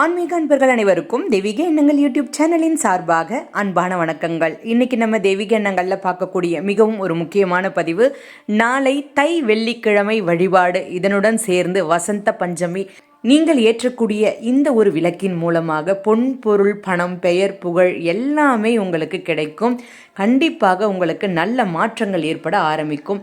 ஆன்மீக அன்பர்கள் அனைவருக்கும் தெய்வீக எண்ணங்கள் யூடியூப் சேனலின் சார்பாக அன்பான வணக்கங்கள். இன்னைக்கு நம்ம தெய்வீக எண்ணங்களில் பார்க்கக்கூடிய மிகவும் ஒரு முக்கியமான பதிவு நாளை தை வெள்ளிக்கிழமை வழிபாடு. இதனுடன் சேர்ந்து வசந்த பஞ்சமி. நீங்கள் ஏற்றக்கூடிய இந்த ஒரு விளக்கின் மூலமாக பொன் பொருள் பணம் பெயர் புகழ் எல்லாமே உங்களுக்கு கிடைக்கும். கண்டிப்பாக உங்களுக்கு நல்ல மாற்றங்கள் ஏற்பட ஆரம்பிக்கும்.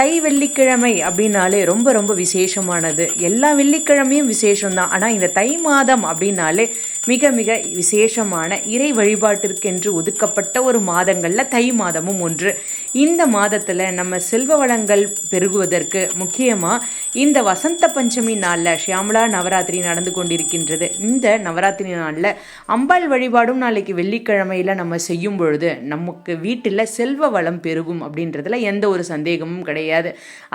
தை வெள்ளிக்கிழமை அப்படின்னாலே ரொம்ப ரொம்ப விசேஷமானது. எல்லா வெள்ளிக்கிழமையும் விசேஷம்தான். ஆனால் இந்த தை மாதம் அப்படின்னாலே மிக மிக விசேஷமான இறை வழிபாட்டிற்கென்று ஒதுக்கப்பட்ட ஒரு மாதங்களில் தை மாதமும் ஒன்று. இந்த மாதத்தில் நம்ம செல்வ வளங்கள் பெருகுவதற்கு முக்கியமாக இந்த வசந்த பஞ்சமி நாளில் ஷியாமலா நவராத்திரி நடந்து கொண்டிருக்கின்றது. இந்த நவராத்திரி நாளில் அம்பாள் வழிபாடும் நாளைக்கு வெள்ளிக்கிழமையில் நம்ம செய்யும் பொழுது நமக்கு வீட்டில் செல்வ வளம் பெருகும் அப்படின்றதுல எந்த ஒரு சந்தேகமும் கிடையாது.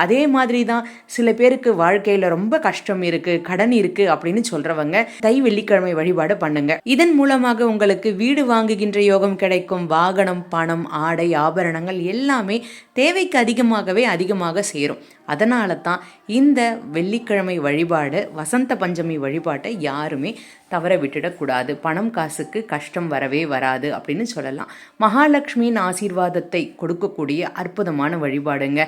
அதே மாதிரி தான் சில பேருக்கு வாழ்க்கையில் ரொம்ப கஷ்டம் இருக்குது கடன் இருக்குது அப்படின்னு சொல்கிறவங்க தை வெள்ளிக்கிழமை வழிபாடு பண்ணுங்க. இதன் மூலமாக உங்களுக்கு வீடு வாங்குகின்ற யோகம் கிடைக்கும். வாகனம் பணம் ஆடை ஆபரணங்கள் எல்லாமே தேவைக்கு அதிகமாகவே அதிகமாக சேரும். அதனால தான் இந்த வெள்ளிக்கிழமை வழிபாடு வசந்த பஞ்சமி வழிபாட்டை யாருமே தவற விட்டுடக்கூடாது. பணம் காசுக்கு கஷ்டம் வரவே வராது அப்படின்னு சொல்லலாம். மகாலட்சுமியின் ஆசீர்வாதத்தை கொடுக்கக்கூடிய அற்புதமான வழிபாடுங்க.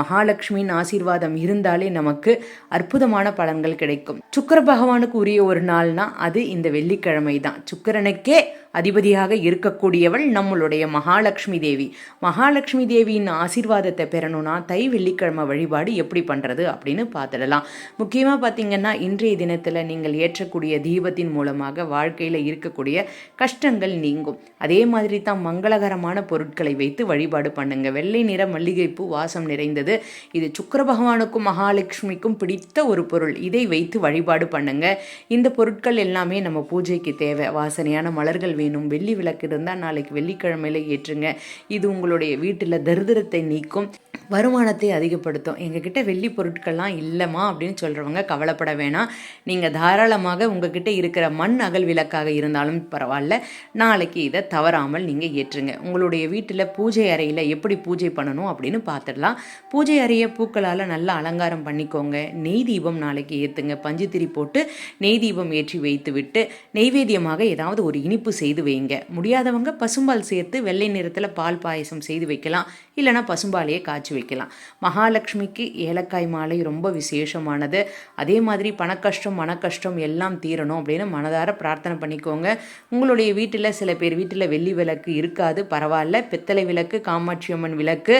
மகாலட்சுமியின் ஆசீர்வாதம் இருந்தாலே நமக்கு அற்புதமான பலன்கள் கிடைக்கும். சுக்கர பகவானுக்கு உரிய ஒரு நாள்னா அது இந்த வெள்ளிக்கிழமை தான். சுக்கரனுக்கே அதிபதியாக இருக்கக்கூடியவள் நம்மளுடைய மகாலட்சுமி தேவி. மகாலட்சுமி தேவியின் ஆசீர்வாதத்தை பெறணும்னா தை வெள்ளிக்கிழமை வழிபாடு எப்படி பண்ணுறது அப்படின்னு பார்த்துடலாம். முக்கியமாக பார்த்தீங்கன்னா இன்றைய தினத்தில் நீங்கள் ஏற்றக்கூடிய தீபத்தின் மூலமாக வாழ்க்கையில் இருக்கக்கூடிய கஷ்டங்கள் நீங்கும். அதே மாதிரி தான் மங்களகரமான பொருட்களை வைத்து வழிபாடு பண்ணுங்க. வெள்ளை நிற மல்லிகைப்பூ வாசம் நிறைந்தது. இது சுக்கர பகவானுக்கும் மகாலட்சுமிக்கும் பிடித்த ஒரு பொருள். இதை வைத்து வழிபாடு பண்ணுங்க. இந்த பொருட்கள் எல்லாமே நம்ம பூஜைக்கு தேவை. வாசனையான மலர்கள் வேணும். வெள்ளி விளக்கு இருந்தால் நாளைக்கு வெள்ளிக்கிழமையில ஏற்றுங்க. இது உங்களுடைய வீட்டில் தரிதிரத்தை நீக்கும். வருமானத்தை அதிகப்படுத்தும். எங்ககிட்ட வெள்ளி பொருட்கள்லாம் இல்லைம்மா அப்படின்னு சொல்கிறவங்க கவலைப்பட வேணாம். நீங்கள் தாராளமாக உங்ககிட்ட இருக்கிற மண் அகல் விளக்காக இருந்தாலும் பரவாயில்ல. நாளைக்கு இதை தவறாமல் நீங்கள் ஏற்றுங்க. உங்களுடைய வீட்டில் பூஜை அறையில் எப்படி பூஜை பண்ணணும் அப்படின்னு பார்த்துடலாம் பூஜை அறையை பூக்களால் நல்லா அலங்காரம் பண்ணிக்கோங்க. நெய் தீபம் நாளைக்கு ஏற்றுங்க பஞ்சுத்திரி போட்டு நெய் தீபம் ஏற்றி வைத்து விட்டு நெய்வேத்தியமாக ஏதாவது ஒரு இனிப்பு செய்து வைங்க. முடியாதவங்க பசும்பால் சேர்த்து வெள்ளை நிறத்தில் பால் பாயசம் செய்து வைக்கலாம். இல்லைனா பசும்பாலையே காய்ச்சி வைக்கலாம். மகாலட்சுமிக்கு ஏலக்காய் மாலை ரொம்ப விசேஷமானது. அதே மாதிரி பணக்கஷ்டம் மனக்கஷ்டம் எல்லாம் தீரணும் அப்படின்னு மனதார பிரார்த்தனை பண்ணிக்கோங்க. உங்களுடைய வீட்டில் சில பேர் வீட்டில் வெள்ளி விளக்கு இருக்காது பரவாயில்ல. பித்தளை விளக்கு காமாட்சி அம்மன் விளக்கு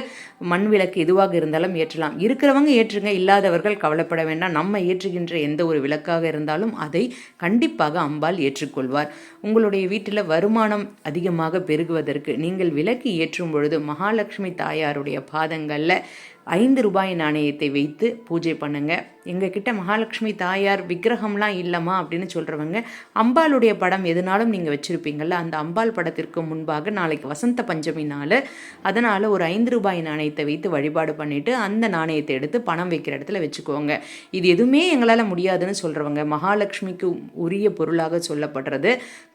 மண் விளக்கு எதுவாக இருந்தாலும் ஏற்றலாம். இருக்கிறவங்க ஏற்றுங்க இல்லாதவர்கள் கவலைப்பட வேண்டாம். நம்ம ஏற்றுகின்ற எந்த ஒரு விளக்காக இருந்தாலும் அதை கண்டிப்பாக அம்பாள் ஏற்றுக்கொள்வார். உங்களுடைய வீட்டில் வருமானம் அதிகமாக பெருகுவதற்கு நீங்கள் விளக்கு ஏற்றும் பொழுது மகாலட்சுமி தாயாருடைய பாதங்களில் ஐந்து ரூபாய் நாணயத்தை வைத்து பூஜை பண்ணுங்க. எங்ககிட்ட மகாலட்சுமி தாயார் விக்கிரகம்லாம் இல்லைம்மா அப்படின்னு சொல்கிறவங்க அம்பாளுடைய படம் எதுனாலும் நீங்கள் வச்சுருப்பீங்கள்ல அந்த அம்பாள் படத்திற்கு முன்பாக நாளைக்கு வசந்த பஞ்சமி நாள் அதனால் ஒரு ஐந்து ரூபாய் நாணயத்தை வைத்து வழிபாடு பண்ணிவிட்டு அந்த நாணயத்தை எடுத்து பணம் வைக்கிற இடத்துல வச்சுக்கோங்க. இது எதுவுமே எங்களால் முடியாதுன்னு சொல்கிறவங்க மகாலட்சுமிக்கு உரிய பொருளாக சொல்லப்படுறது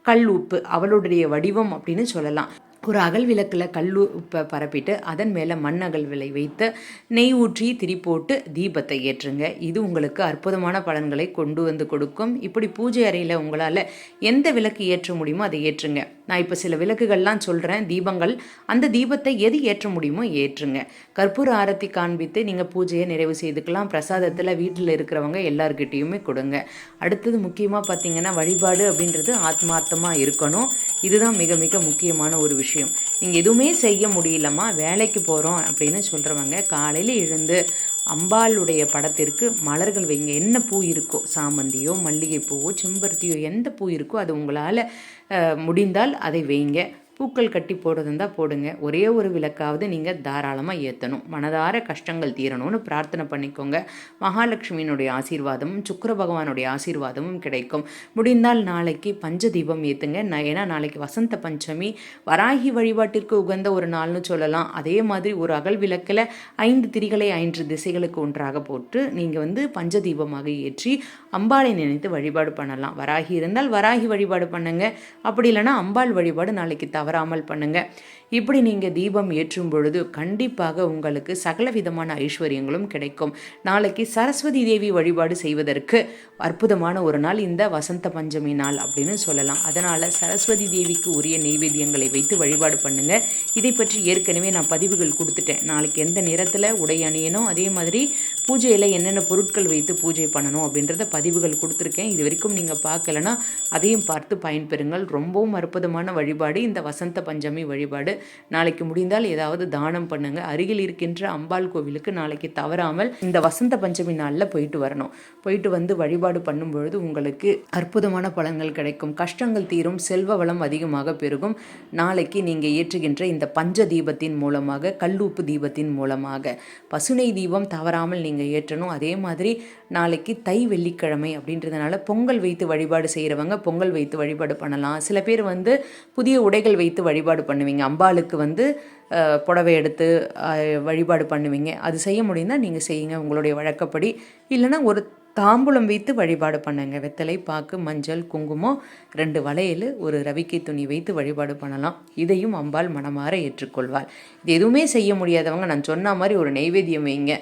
கல் உப்பு அவளுடைய வடிவம் அப்படின்னு சொல்லலாம். ஒரு அகல் விளக்கில் கல் பரப்பிட்டு அதன் மேலே மண் அகல் விலை வைத்து நெய் ஊற்றி திரி போட்டு தீபத்தை ஏற்றுங்க. இது உங்களுக்கு அற்புதமான பலன்களை கொண்டு வந்து கொடுக்கும். இப்படி பூஜை அறையில் உங்களால் எந்த விளக்கு ஏற்ற முடியுமோ அதை ஏற்றுங்க. நான் இப்போ சில விளக்குகள்லாம் சொல்கிறேன் தீபங்கள். அந்த தீபத்தை எது ஏற்ற முடியுமோ ஏற்றுங்க. கற்பூர ஆரத்தி காண்பித்து நீங்கள் பூஜையை நிறைவு செய்துக்கலாம். பிரசாதத்தில் வீட்டில் இருக்கிறவங்க எல்லார்கிட்டேயுமே கொடுங்க. அடுத்தது முக்கியமாக பார்த்தீங்கன்னா வழிபாடு அப்படின்றது ஆத்மார்த்தமாக இருக்கணும். இதுதான் மிக மிக முக்கியமான ஒரு விஷயம். நீங்கள் எதுவுமே செய்ய முடியலம்மா வேலைக்கு போகிறோம் அப்படின்னு சொல்கிறவங்க காலையில் எழுந்து அம்பாளுடைய படத்திற்கு மலர்கள் வைங்க என்ன பூ இருக்கோ சாமந்தியோ மல்லிகை பூவோ செம்பருத்தியோ எந்த பூ இருக்கோ அது உங்களால் முடிந்தால் அதை வைங்க. பூக்கள் கட்டி போடுறது இருந்தால் போடுங்க. ஒரே ஒரு விளக்காவது நீங்கள் தாராளமாக ஏற்றணும் மனதார கஷ்டங்கள் தீரணும்னு பிரார்த்தனை பண்ணிக்கோங்க. மகாலட்சுமியினுடைய ஆசீர்வாதமும் சுக்கர பகவானுடைய ஆசீர்வாதமும் கிடைக்கும். முடிந்தால் நாளைக்கு பஞ்ச தீபம் ஏற்றுங்க நான் ஏன்னா நாளைக்கு வசந்த பஞ்சமி. வராகி வழிபாட்டிற்கு உகந்த ஒரு நாள்னு சொல்லலாம். அதே மாதிரி ஒரு அகல் விளக்கில் ஐந்து திரிகளை ஐந்து திசைகளுக்கு ஒன்றாக போட்டு நீங்கள் வந்து பஞ்ச தீபமாக ஏற்றி அம்பாளை நினைத்து வழிபாடு பண்ணலாம். வராகி இருந்தால் வராகி வழிபாடு பண்ணுங்க. அப்படி இல்லைன்னா அம்பாள் வழிபாடு நாளைக்கு தவறாமல் பண்ணுங்க. இப்படி நீங்கள் தீபம் ஏற்றும் பொழுது கண்டிப்பாக உங்களுக்கு சகல விதமான ஐஸ்வர்யங்களும் கிடைக்கும். நாளைக்கு சரஸ்வதி தேவி வழிபாடு செய்வதற்கு அற்புதமான ஒரு நாள் இந்த வசந்த பஞ்சமி நாள் அப்படின்னு சொல்லலாம். அதனால் சரஸ்வதி தேவிக்கு உரிய நெய்வேத்தியங்களை வைத்து வழிபாடு பண்ணுங்க. இதை பற்றி ஏற்கனவே நான் பதிவுகள் கொடுத்துட்டேன். நாளைக்கு எந்த நிறத்தில் உடை அணியணும் அதே மாதிரி பூஜையில் என்னென்ன பொருட்கள் வைத்து பூஜை பண்ணணும் அப்படின்றத பதிவுகள் கொடுத்துருக்கேன். இது வரைக்கும் நீங்கள் பார்க்கலன்னா அதையும் பார்த்து பயன்பெறுங்கள். ரொம்பவும் அற்புதமான வழிபாடு இந்த வசந்த பஞ்சமி வழிபாடு. நாளைக்கு முடிந்தால் ஏதாவது தானம் பண்ணுங்க. அருகில் இருக்கின்ற அம்பாள் கோவிலுக்கு நாளைக்கு தவறாமல் இந்த வசந்த பஞ்சமி நாளில் போயிட்டு வரணும். போயிட்டு வந்து வழிபாடு பண்ணும் பொழுது உங்களுக்கு அற்புதமான பலன்கள் கிடைக்கும். கஷ்டங்கள் தீரும். செல்வ வளம் அதிகமாக பெருகும். நாளைக்கு நீங்கள் ஏற்றுகின்ற இந்த பஞ்ச தீபத்தின் மூலமாக கல்லூப்பு தீபத்தின் மூலமாக பசுனை தீபம் தவறாமல் நீங்கள் ஏற்றணும். அதே மாதிரி நாளைக்கு தை வெள்ளிக்கிழமை அப்படின்றதுனால பொங்கல் வைத்து வழிபாடு செய்கிறவங்க பொங்கல் வைத்து வழிபாடு பண்ணலாம். சில பேர் வந்து புதிய உடைகள் வைத்து வழிபாடு பண்ணுவீங்க. அம்பாளுக்கு வந்து புடவை எடுத்து வழிபாடு பண்ணுவீங்க. அது செய்ய முடியும்னா நீங்கள் செய்யுங்க. உங்களுடைய வழக்கப்படி. இல்லைன்னா ஒரு தாம்பூலம் வைத்து வழிபாடு பண்ணுங்க. வெத்தலை பாக்கு மஞ்சள் குங்குமம் ரெண்டு வளையல் ஒரு ரவிக்கை துணி வைத்து வழிபாடு பண்ணலாம். இதையும் அம்பாள் மனமாற ஏற்றுக்கொள்வாள். இது எதுவுமே செய்ய முடியாதவங்க நான் சொன்ன மாதிரி ஒரு நெய்வேத்தியம் வைங்க.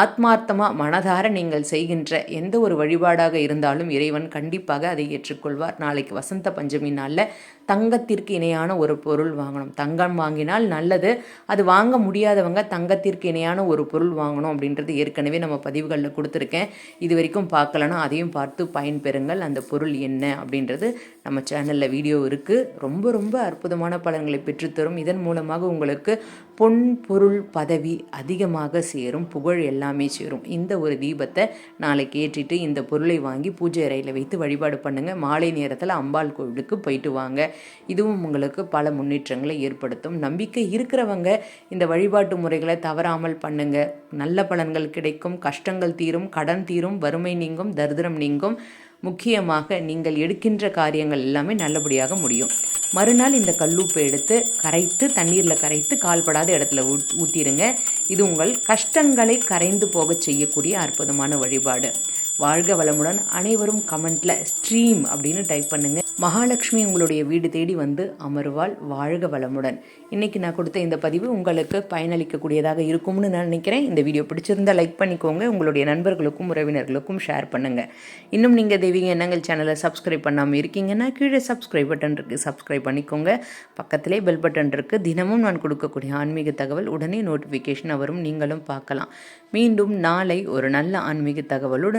ஆத்மார்த்தமாக மனதார நீங்கள் செய்கின்ற எந்த ஒரு வழிபாடாக இருந்தாலும் இறைவன் கண்டிப்பாக அதை ஏற்றுக்கொள்வார். நாளைக்கு வசந்த பஞ்சமி நாளில் தங்கத்திற்கு இணையான ஒரு பொருள் வாங்கணும். தங்கம் வாங்கினால் நல்லது. அது வாங்க முடியாதவங்க தங்கத்திற்கு இணையான ஒரு பொருள் வாங்கணும் அப்படின்றது ஏற்கனவே நம்ம பதிவுகளில் கொடுத்துருக்கேன். இது வரைக்கும் பார்க்கலன்னா அதையும் பார்த்து பயன்பெறுங்கள். அந்த பொருள் என்ன அப்படின்றது நம்ம சேனலில் வீடியோ இருக்குது ரொம்ப ரொம்ப அற்புதமான பலன்களை பெற்றுத்தரும். இதன் மூலமாக உங்களுக்கு பொன் பொருள் பதவி அதிகமாக சேரும் புகழ் எல்லாமே சேரும். இந்த ஒரு தீபத்தை நாளைக்கு ஏற்றிட்டு இந்த பொருளை வாங்கி பூஜை அறையில் வைத்து வழிபாடு பண்ணுங்கள் மாலை நேரத்தில் அம்பாள் கோவிலுக்கு போயிட்டு வாங்க. இதுவும் உங்களுக்கு பல முன்னேற்றங்களை ஏற்படுத்தும். நம்பிக்கை இருக்கிறவங்க இந்த வழிபாட்டு முறைகளை தவறாமல் பண்ணுங்க. நல்ல பலன்கள் கிடைக்கும். கஷ்டங்கள் தீரும் கடன் தீரும் வறுமை நீங்கும் தரித்திரம் நீங்கும். முக்கியமாக நீங்கள் எடுக்கின்ற காரியங்கள் எல்லாமே நல்லபடியாக முடியும். மறுநாள் இந்த கல்லுப்பை எடுத்து கரைத்து தண்ணீரில் கரைத்து கால்படாத இடத்துல ஊ ஊற்றிடுங்க இது உங்கள் கஷ்டங்களை கரைந்து போக செய்யக்கூடிய அற்புதமான வழிபாடு. வாழ்க வளமுடன். அனைவரும் கமெண்ட்டில் ஸ்ட்ரீம் அப்படின்னு டைப் பண்ணுங்கள் மகாலட்சுமி உங்களுடைய வீடு தேடி வந்து அமருவாள் வாழ்க வளமுடன். இன்றைக்கி நான் கொடுத்த இந்த பதிவு உங்களுக்கு பயனளிக்கக்கூடியதாக இருக்கும்னு நான் நினைக்கிறேன். இந்த வீடியோ பிடிச்சிருந்தால் லைக் பண்ணிக்கோங்க. உங்களுடைய நண்பர்களுக்கும் உறவினர்களுக்கும் ஷேர் பண்ணுங்கள் இன்னும் நீங்கள் தெய்வீக எண்ணங்கள் சேனலை சப்ஸ்கிரைப் பண்ணாமல் இருக்கீங்கன்னா கீழே சப்ஸ்கிரைப் பட்டன் இருக்குது சப்ஸ்கிரைப் பண்ணிக்கோங்க. பக்கத்திலே பெல் பட்டன் இருக்குது தினமும் நான் கொடுக்கக்கூடிய ஆன்மீக தகவல் உடனே நோட்டிஃபிகேஷன் வரும். நீங்களும் பார்க்கலாம். மீண்டும் நாளை ஒரு நல்ல ஆன்மீக தகவலோடு